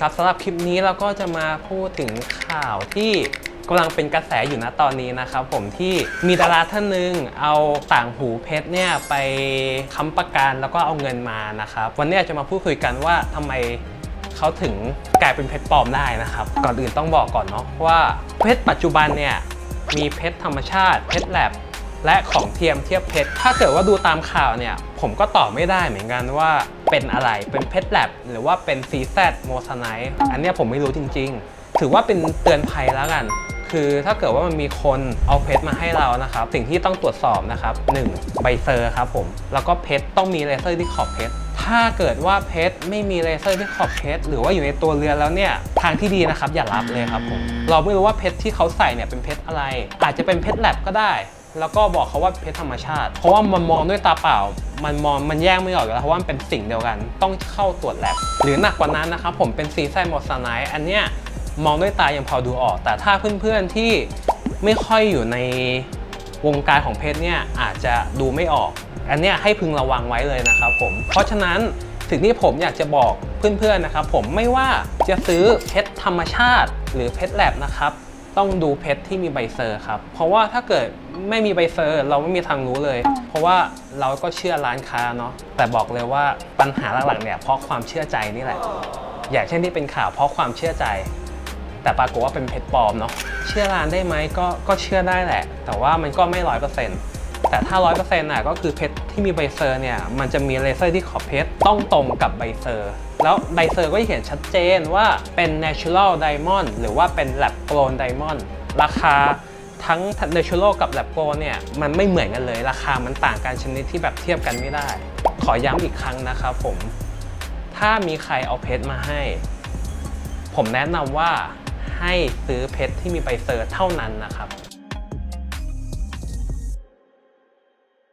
ครับสำหรับคลิปนี้เราก็จะมาพูดถึงข่าวที่กำลังเป็นกระแสอยู่นะตอนนี้นะครับผมที่มีดาราท่านหนึ่งเอาต่างหูเพชรเนี่ยไปค้ำประกันแล้วก็เอาเงินมานะครับวันนี้จะมาพูดคุยกันว่าทำไมเขาถึงกลายเป็นเพชรปลอมได้นะครับ ก่อนอื่นต้องบอกก่อนเนาะว่าเพชรปัจจุบันเนี่ยมีเพชรธรรมชาติเพชรแลบและของเทียมเทียบเพชรถ้าเกิดว่าดูตามข่าวเนี่ยผมก็ตอบไม่ได้เหมือนกันว่า เป็นอะไร เป็นเพชรแลบหรือว่าเป็นซีแซดโมซไนท์อันนี้ผมไม่รู้จริง ๆ ถือว่าเป็นเตือนภัยแล้วกัน คือถ้าเกิดว่ามันมีคนเอาเพชรมาให้เรานะครับ สิ่งที่ต้องตรวจสอบนะครับ 1. ใบเซอร์ครับผม แล้วก็เพชรต้องมีเลเซอร์ที่ขอบเพชรถ้าเกิดว่าเพชรไม่มีเลเซอร์ที่ขอบเพชรหรือว่าอยู่ในตัวเรือนแล้วเนี่ยทางที่ดีนะครับอย่ารับเลยครับผมเราไม่รู้ว่าเพชรที่เขาใส่เนี่ยเป็นเพชรอะไร อาจจะเป็นเพชรแลบก็ได้ แล้วก็บอกเขาว่าเพชรธรรมชาติ เพราะว่ามันมองด้วยตาเปล่า มันมองมันแยกไม่ออกแล้วเพราะว่ามันเป็นสิ่งเดียวกัน ต้องเข้าตรวจแลบหรือหนักกว่านั้นนะครับผมเป็นซีไซมอสไนท์อันเนี้ยมองด้วยตายังพอดูออก แต่ถ้าเพื่อนๆที่ไม่ค่อยอยู่ในวงการของเพชรเนี่ยอาจจะดูไม่ออก อันเนี้ยให้พึงระวังไว้เลยนะครับผม เพราะฉะนั้นสิ่งที่ผมอยากจะบอกเพื่อนๆนะครับผมไม่ว่าจะซื้อเพชรธรรมชาติ หรือเพชรแลบนะครับ ต้องดูเพชรที่มีใบเซอร์ครับ เพราะว่าถ้าเกิดไม่มีใบเซอร์ เราไม่มีทางรู้เลย เพราะว่าเราก็เชื่อร้านค้าเนาะแต่บอกเลยว่าปัญหาหลักๆเนี่ยเพราะความเชื่อใจนี่แหละ อย่างเช่นที่เป็นข่าวเพราะความเชื่อใจ แต่ปรากฏว่าเป็นเพชรปลอมเนาะเชื่อร้านได้ไหมก็ก็เชื่อได้แหละ แต่ว่ามันก็ไม่ร้อยเปอร์เซ็นต์ แต่ถ้าร้อยเปอร์เซ็นต์อะก็คือเพชรที่มีใบเซอร์เนี่ย มันจะมีเลเซอร์ที่ขอบเพชรต้องตรงกับใบเซอร์ แล้วใบเซอร์ก็จะเห็นชัดเจนว่าเป็น natural diamond หรือว่าเป็น lab grown diamond ราคาทั้ง natural กับ lab grown เนี่ย มันไม่เหมือนกันเลย ราคามันต่างกันชนิดที่แบบเทียบกันไม่ได้ ขอย้ำอีกครั้งนะครับผม ถ้ามีใครเอาเพชรมาให้ ผมแนะนำว่าให้ซื้อเพชรที่มีใบเซอร์เท่านั้นนะครับ